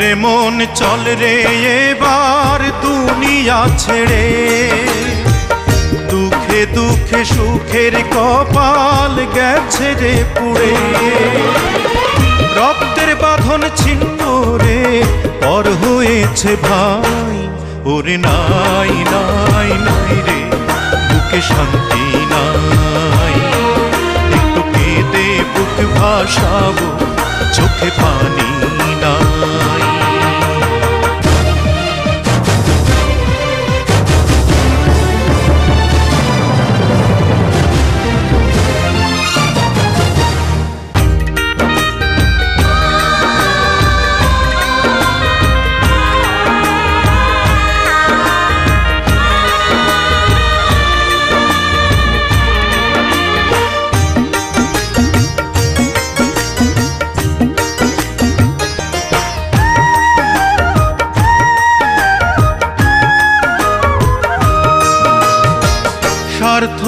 রে মন, চল রে এবার দুনিয়া ছেড়ে। দুঃখে দুঃখে সুখের কপাল গেছে রে পুড়ে। রক্তের বাঁধন ছিন্ন রে, পর হয়েছে ভাই। ওরে নাই নাই নাই রে, বুকে শান্তি নাই। একটু কেঁদে বুক ভাসাবো চোখে পানি নাই।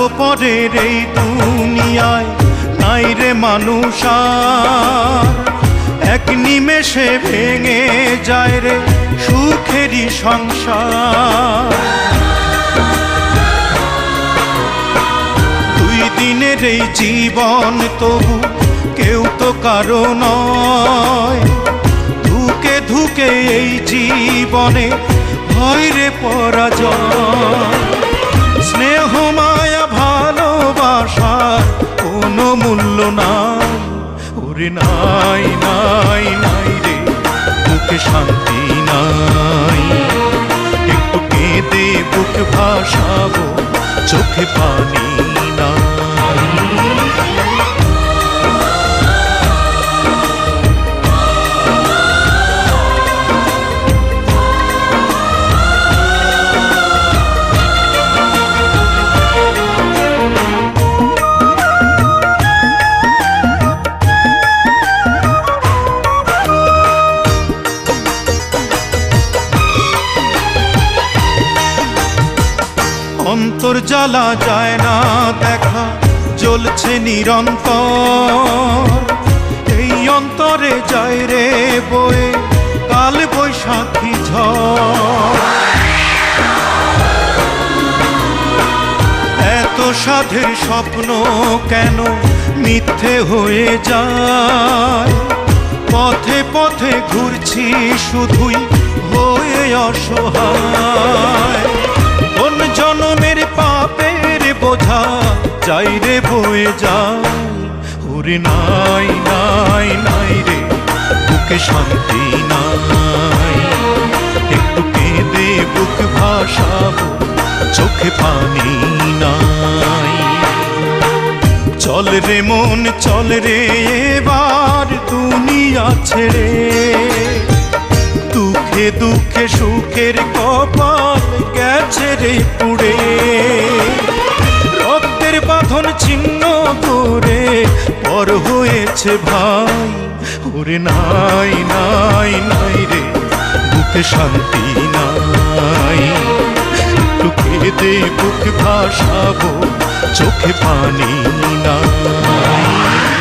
স্বার্থপরের এই দুনিয়ায় নাই রে মানুষ এক নিমেষে ভেঙে যায় রে সুখেরই সংসার। দুই দিনের এই জীবন তবু কেউ তো কারও নয়। ধুকে ধুকে এই জীবনে নাই নাই নাই রে। বুকে শান্তি নাই। একটু কেঁদে বুক ভাসাবো চোখে পানি অন্তর জ্বালা যায় না দেখা, জ্বলছে নিরন্তর। এই অন্তরে যায় রে বয়ে, কাল বৈশাখী ঝড়। এত সাধের স্বপ্ন কেন মিথ্যে হয়ে যায়? পথে পথে ঘুরছি শুধুই হয়ে অসহায়। বোঝা যাই রে বয়ে যায় ওরে নাই নাই নাই রে, বুকে শান্তি নাই। একটু কেঁদে বুক ভাসাবো, চোখে পানি নাই। চল রে মন, চল রে এবার দুনিয়া ছেড়ে। দুঃখে দুঃখে সুখের কপাল গেছে রে হয়েছে ভাই। ওরে নাই নাই নাই রে, বুকে শান্তি নাই। একটু কেঁদে বুক ভাসাবো, চোখে পানি নাই।